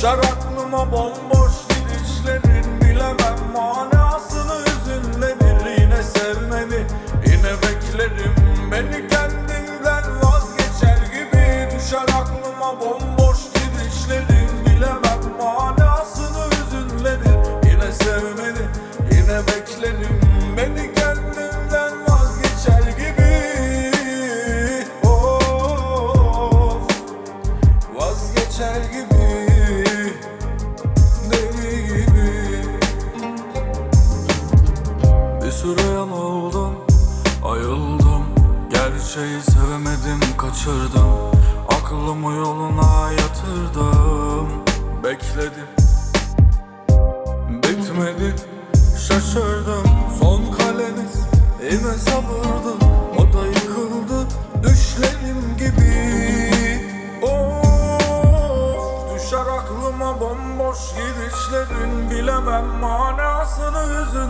Düşer aklıma bomboş gidişlerin Bilemem. Manasını hüzünlenir Yine sevmeni. Yine beklerim Beni kendimden vazgeçer gibi. Düşer aklıma bomboş gidişlerin Bilemem. Manasını hüzünlenir Yine sevmeni. Yine beklerim Süre yanıldım Ayıldım Gerçeği sevemedim kaçırdım. Aklımı yoluna yatırdım. Bekledim. Bitmedi Şaşırdım. Son kaleniz Yine sabırdı. O da yıkıldı Düşlerim gibi. Of Düşer aklıma bomboş gidişlerin. Bilemem manasını hüzünlenir